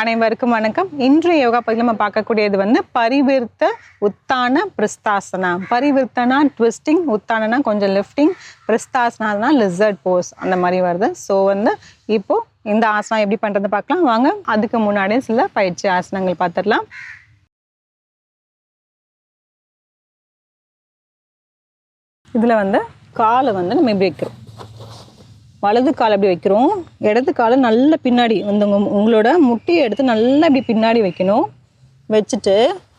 அனைவருக்கும் வணக்கம். இன்று யோகா பகுதியில் நம்ம பார்க்கக்கூடியது வந்து பரிவிர்த்த உத்தான பிரிஸ்தாசனா. பரிவிர்த்தனா ட்விஸ்டிங் உத்தானனா கொஞ்சம் லிஃப்டிங் பிரிஸ்தாசனா லிசர்ட் போஸ் அந்த மாதிரி வருது. ஸோ வந்து இப்போ இந்த ஆசனம் எப்படி பண்ணுறது பார்க்கலாம். வாங்க அதுக்கு முன்னாடியே சில பயிற்சி ஆசனங்கள் பார்த்துடலாம். இதில் வந்து காலை வந்து நம்ம இப்படி வைக்கிறோம் வலது கால் அப்படி வைக்கிறோம். இடது காலை நல்ல பின்னாடி வந்து உங்களோட முட்டியை எடுத்து நல்லா இப்படி பின்னாடி வைக்கணும். வச்சுட்டு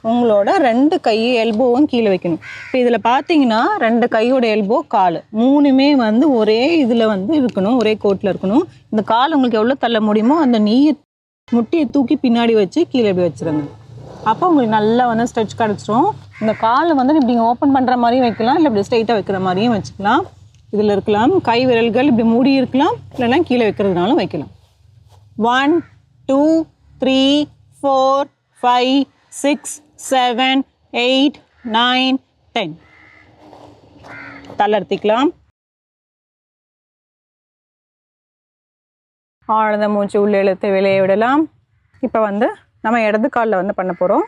உங்களோட ரெண்டு கை எல்போவும் கீழே வைக்கணும். இப்போ இதில் பார்த்தீங்கன்னா ரெண்டு கையோட எல்போ கால் மூணுமே வந்து ஒரே இதில் வந்து இருக்கணும். ஒரே கோட்டில் இருக்கணும். இந்த கால் உங்களுக்கு எவ்வளோ தள்ள முடியுமோ அந்த நீயை முட்டியை தூக்கி பின்னாடி வச்சு கீழே இப்படி வச்சுருங்க. அப்போ உங்களுக்கு நல்லா வந்து ஸ்ட்ரெச் கிடச்சிரும் இந்த காலை வந்து இப்படி ஓப்பன் பண்ணுற மாதிரியும் வைக்கலாம். இல்லை இப்படி ஸ்ட்ரைட்டாக வைக்கிற மாதிரியும் வச்சுக்கலாம். இதில் இருக்கலாம். கை விரல்கள் இப்படி மூடி இருக்கலாம். இல்லைன்னா கீழே வைக்கிறதுனாலும் வைக்கலாம். One two three four five six seven eight nine ten தளர்த்திக்கலாம். ஆழ்ந்த மூச்சு உள்ளே இழுத்து வெளியே விடலாம். இப்போ வந்து நம்ம இடது காலில் வந்து பண்ண போகிறோம்.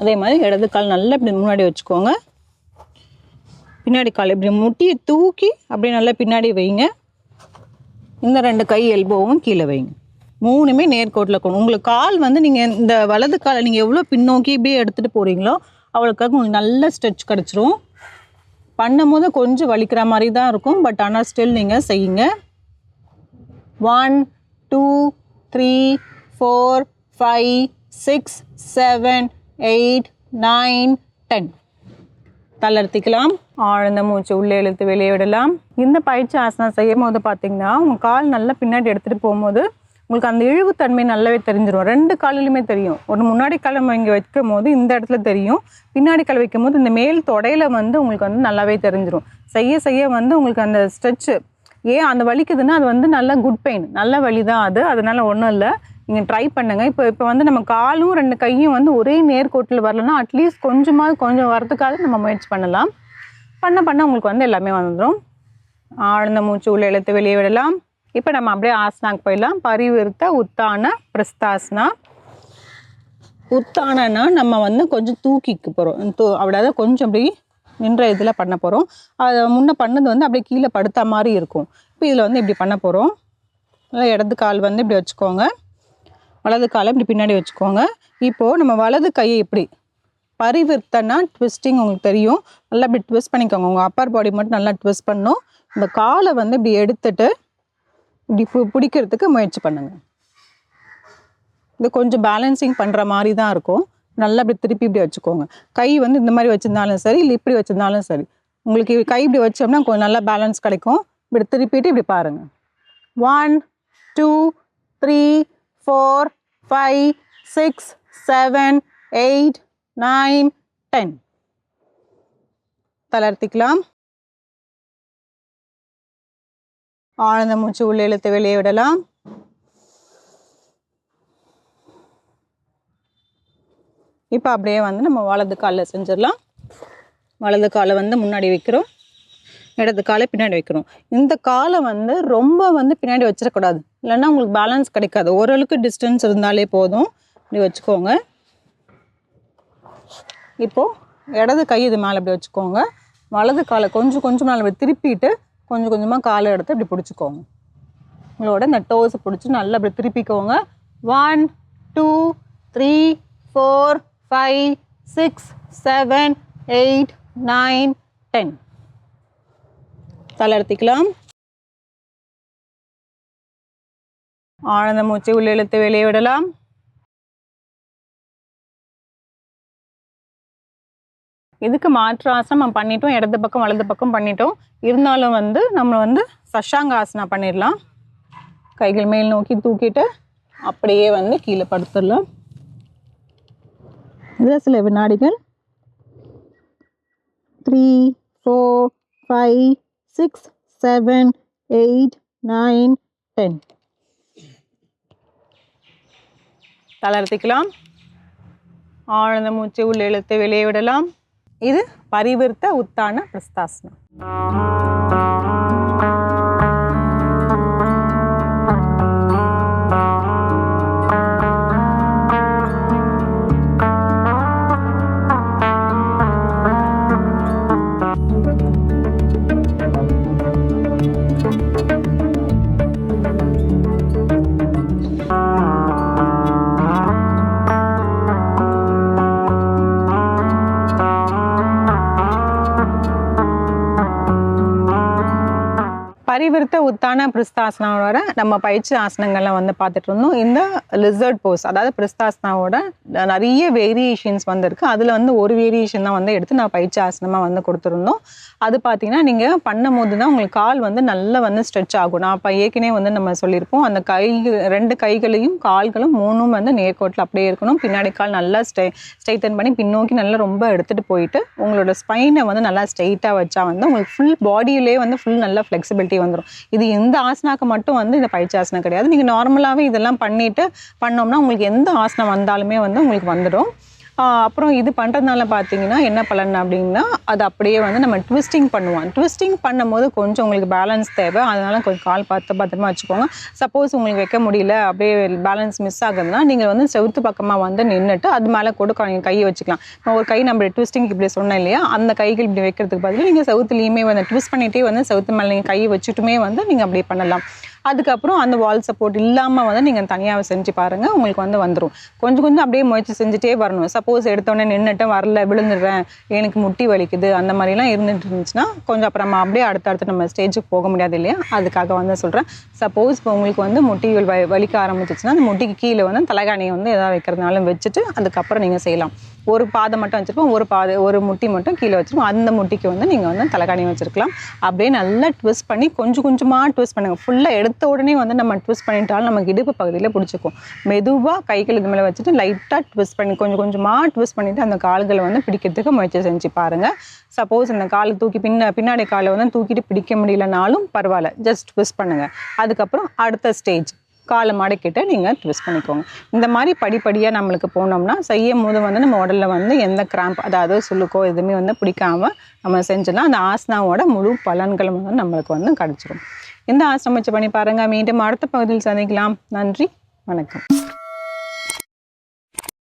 அதே மாதிரி இடது கால் நல்லா இப்படி முன்னாடி வச்சுக்கோங்க. பின்னாடி கால் இப்படி முட்டியை தூக்கி அப்படியே நல்லா பின்னாடி வைங்க. இந்த ரெண்டு கை எல்போவும் கீழே வைங்க. மூணுமே நேர்கோட்டில் கொடுங்க உங்களுக்கு கால் வந்து நீங்கள் இந்த வலது காலை நீங்கள் எவ்வளோ பின்னோக்கி இப்படியே எடுத்துகிட்டு போகிறீங்களோ அவளுக்காக உங்களுக்கு நல்ல ஸ்ட்ரெச் கிடச்சிரும். பண்ணும்போது கொஞ்சம் வலிக்கிற மாதிரி தான் இருக்கும். பட் ஆனால் ஸ்டில் நீங்கள் செய்யுங்க. One two three four five six seven eight nine ten தளர்த்திக்கலாம். ஆழ்ந்த மூச்சு உள்ளே இழுத்து வெளியே விடலாம் இந்த பயிற்சி ஆசனம் செய்யும் போது பார்த்தீங்கன்னா உங்கள் கால் நல்லா பின்னாடி எடுத்துகிட்டு போகும்போது உங்களுக்கு அந்த இழிவுத்தன்மை நல்லாவே தெரிஞ்சிடும் ரெண்டு காலிலுமே தெரியும். ஒரு முன்னாடி கிழமை இங்கே வைக்கும் போது இந்த இடத்துல தெரியும். பின்னாடி கால் வைக்கும் போது இந்த மேல் தொடையில வந்து உங்களுக்கு வந்து நல்லாவே தெரிஞ்சிடும் செய்ய செய்ய வந்து உங்களுக்கு அந்த ஸ்ட்ரெச்சு ஏன் அந்த வலிக்குதுன்னா அது வந்து நல்ல குட் பெயின். நல்ல வலி தான் அது. அதனால ஒன்றும் இல்லை. நீங்கள் ட்ரை பண்ணுங்கள் இப்போ இப்போ வந்து நம்ம காலும் ரெண்டு கையும் வந்து ஒரே நேர்கோட்டில் வரலன்னா அட்லீஸ்ட் கொஞ்சமாவது கொஞ்சம் வரதுக்காக நம்ம முயற்சி பண்ணலாம். பண்ண பண்ண உங்களுக்கு வந்து எல்லாமே வந்துடும் ஆழ்ந்த மூச்சு உள்ள இழுத்து வெளியே விடலாம். இப்போ நம்ம அப்படியே ஆசனாக்கு போயிடலாம். பரிவிருத்த உத்தான பிரஸ்தாசனா உத்தானனா நம்ம வந்து கொஞ்சம் தூக்கிக்கு போகிறோம் தூ அதாவது கொஞ்சம் அப்படி நின்ற இதில் பண்ண போகிறோம் அதை முன்னே பண்ணது வந்து அப்படியே கீழே படுத்த மாதிரி இருக்கும். இப்போ இதில் வந்து இப்படி பண்ண போகிறோம் இடது கால் வந்து இப்படி வச்சுக்கோங்க. வலது காலை இப்படி பின்னாடி வச்சுக்கோங்க. இப்போது நம்ம வலது கையை இப்படி பரிவர்த்தனா ட்விஸ்டிங் உங்களுக்கு தெரியும். நல்லா இப்படி ட்விஸ்ட் பண்ணிக்கோங்க. உங்கள் அப்பர் பாடி மட்டும் நல்லா ட்விஸ்ட் பண்ணும். இந்த காலை வந்து இப்படி எடுத்துட்டு இப்படி பு- பிடிக்கிறதுக்கு முயற்சி பண்ணுங்கள் இது கொஞ்சம் பேலன்சிங் பண்ணுற மாதிரி தான் இருக்கும். நல்லா இப்படி திருப்பி இப்படி வச்சுக்கோங்க. கை வந்து இந்த மாதிரி வச்சுருந்தாலும் சரி இல்லை இப்படி வச்சுருந்தாலும் சரி. உங்களுக்கு கை இப்படி வச்சோம்னா கொஞ்சம் நல்லா பேலன்ஸ் கிடைக்கும். இப்படி திருப்பிட்டு இப்படி பாருங்கள் one two three four five six seven eight nine ten தளர்த்திக்கலாம். ஆழ்ந்த மூச்சு உள்ள இழுத்து வெளியே விடலாம். இப்போ அப்படியே வந்து நம்ம வலது காலில் செஞ்சிடலாம். வலது காலை வந்து முன்னாடி வைக்கிறோம். இடது காலை பின்னாடி வைக்கணும். இந்த காலை வந்து ரொம்ப வந்து பின்னாடி வச்சிடக்கூடாது. இல்லைன்னா உங்களுக்கு பேலன்ஸ் கிடைக்காது. ஓரளவுக்கு டிஸ்டன்ஸ் இருந்தாலே போதும். இப்படி வச்சுக்கோங்க. இப்போது இடது கை இது மேலே இப்படி வச்சுக்கோங்க. வலது காலை கொஞ்சம் கொஞ்சம் மேலே இப்படி திருப்பிட்டு கொஞ்சம் கொஞ்சமாக காலை எடுத்து இப்படி பிடிச்சிக்கோங்க. உங்களோட இந்த டோஸை பிடிச்சி நல்லா இப்படி திருப்பிக்கோங்க. One two three four five six seven eight nine ten தளர்த்திக்கலாம் ஆனந்த மூச்சு உள்ளெழுத்து வெளியே விடலாம். இதுக்கு மாற்று ஆசனம் நம்ம பண்ணிட்டோம். இடது பக்கம் வலது பக்கம் பண்ணிட்டோம். இருந்தாலும் வந்து நம்ம வந்து சஷாங்க ஆசனா பண்ணிடலாம். கைகள் மேல் நோக்கி தூக்கிட்டு அப்படியே வந்து கீழே படுத்துடலாம். இதில் சில வினாடிகள். Three four five six seven eight nine ten தளர்த்திக்கலாம். ஆழ்ந்த மூச்சு உள்ள இழுத்து வெளியே விடலாம். இது பரிவிர்த்த உத்தான பிரஸ்தாசனம் பரிவிருத்த உத்தான பிரிஸ்தாசனாவோட நம்ம பயிற்சி ஆசனங்கள்லாம் வந்து பார்த்துட்டு இருந்தோம். இந்த லிசர்ட் போஸ் அதாவது பிரிஸ்தாசனாவோட நிறைய வேரியேஷன்ஸ் வந்துருக்கு. அதில் வந்து ஒரு வேரியேஷன் தான் வந்து எடுத்து நான் பயிற்சி ஆசனமாக வந்து கொடுத்துருந்தோம். அது பார்த்தீங்கன்னா நீங்கள் பண்ணும் போது தான் உங்களுக்கு கால் வந்து நல்லா வந்து ஸ்ட்ரெச் ஆகும். நான் இப்போ ஏற்கனவே வந்து நம்ம சொல்லியிருப்போம் அந்த கை ரெண்டு கைகளையும் கால்களும் மூணும் வந்து நேர்கோட்டில் அப்படியே இருக்கணும். பின்னாடி கால் நல்லா ஸ்டே ஸ்ட்ரைட்டன் பண்ணி பின்னோக்கி நல்லா ரொம்ப எடுத்துகிட்டு போயிட்டு உங்களோட ஸ்பைனை வந்து நல்லா ஸ்ட்ரைட்டாக வச்சா வந்து உங்களுக்கு ஃபுல் பாடியிலே வந்து ஃபுல் நல்லா ஃப்ளெக்சிபிலிட்டி வந்துடும் இது எந்த ஆசனாக்கு மட்டும் வந்து இந்த பயிற்சி ஆசனம் கிடையாது. நீங்கள் நார்மலாகவே இதெல்லாம் பண்ணிவிட்டு பண்ணோம்னா உங்களுக்கு எந்த ஆசனம் வந்தாலுமே வந்து உங்களுக்கு வந்துடும். அப்புறம் இது பண்ணுறதுனால பார்த்தீங்கன்னா என்ன பலன் அப்படின்னா அது அப்படியே வந்து நம்ம ட்விஸ்டிங் பண்ணுவோம். ட்விஸ்டிங் பண்ணும்போது கொஞ்சம் உங்களுக்கு பேலன்ஸ் தேவை. அதனால கொஞ்சம் கால் பார்த்து பத்திரமா வச்சுக்கோங்க. சப்போஸ் உங்களுக்கு வைக்க முடியல அப்படியே பேலன்ஸ் மிஸ் ஆகுதுன்னா நீங்கள் வந்து செவுத்து பக்கமாக வந்து நின்றுட்டு அது மேலே கொடுக்க கை- கையை வச்சுக்கலாம். இப்போ ஒரு கை நம்ம ட்விஸ்டிங் இப்படி சொன்னேன் இல்லையா அந்த கைகள் இப்படி வைக்கிறதுக்கு பதிலாக நீங்கள் செவுத்துலேயுமே வந்து ட்விஸ்ட் பண்ணிகிட்டே வந்து செவுத்து மேலே நீங்கள் கையை வச்சுட்டுமே வந்து நீங்கள் அப்படியே பண்ணலாம். அதுக்கப்புறம் அந்த வால் சப்போர்ட் இல்லாமல் வந்து நீங்கள் தனியாக செஞ்சு பாருங்கள் உங்களுக்கு வந்து வந்துடும் கொஞ்சம் கொஞ்சம் அப்படியே முயற்சி செஞ்சுட்டே வரணும். சப்போஸ் எடுத்தோடனே நின்றுட்டு வரல விழுந்துடுறேன் எனக்கு முட்டி வலிக்குது அந்த மாதிரிலாம் இருந்துட்டு இருந்துச்சுன்னா கொஞ்சம் அப்புறமா அப்படியே அடுத்தடுத்து நம்ம ஸ்டேஜுக்கு போக முடியாது இல்லையா? அதுக்காக வந்து சொல்கிறேன் சப்போஸ் இப்போ உங்களுக்கு வந்து முட்டி வலிக்க ஆரம்பிச்சிச்சுன்னா அந்த முட்டிக்கு கீழே வந்து தலைகாணியை வந்து எதாவது வைக்கிறதுனாலும் வச்சுட்டு அதுக்கப்புறம் நீங்கள் செய்யலாம். ஒரு பாதை மட்டும் வச்சுருப்போம் ஒரு பாதை ஒரு முட்டி மட்டும் கீழே வச்சுருப்போம். அந்த முட்டிக்கு வந்து நீங்கள் வந்து தலைகாணி வச்சுருக்கலாம். அப்படியே நல்லா ட்விஸ்ட் பண்ணி கொஞ்சம் கொஞ்சமாக ட்விஸ்ட் பண்ணுங்க. ஃபுல்லாக எடுத்த உடனே வந்து நம்ம ட்விஸ்ட் பண்ணிட்டாலும் நமக்கு இடுப்பு பகுதியில் பிடிச்சிக்கும். மெதுவாக கைகள் இது மேலே வச்சுட்டு லைட்டாக ட்விஸ்ட் பண்ணி கொஞ்சம் கொஞ்சமாக ட்விஸ்ட் பண்ணிவிட்டு அந்த கால்களை வந்து பிடிக்கிறதுக்கு முயற்சி செஞ்சு பாருங்கள் சப்போஸ் அந்த காலை தூக்கி பின்ன பின்னாடி காலை வந்து தூக்கிட்டு பிடிக்க முடியலனாலும் பரவாயில்ல. ஜஸ்ட் ட்விஸ்ட் பண்ணுங்கள் அதுக்கப்புறம் அடுத்த ஸ்டேஜ் காலை மடக்கிட்டு நீங்கள் ட்விஸ்ட் பண்ணிக்கோங்க. இந்த மாதிரி படிப்படியாக நம்மளுக்கு போனோம்னா செய்யும் போது வந்து நம்ம உடலில் வந்து எந்த கிராம்ப் அதாவது சுழுக்கோ எதுவுமே வந்து பிடிக்காம நம்ம செஞ்சோம்னா அந்த ஆசனாவோட முழு பலன்களும் வந்து நம்மளுக்கு வந்து கிடச்சிரும். இந்த ஆசிரமிச்சு பண்ணி பாருங்கள் மீண்டும் அடுத்த பகுதியில் சந்திக்கலாம். நன்றி. வணக்கம்.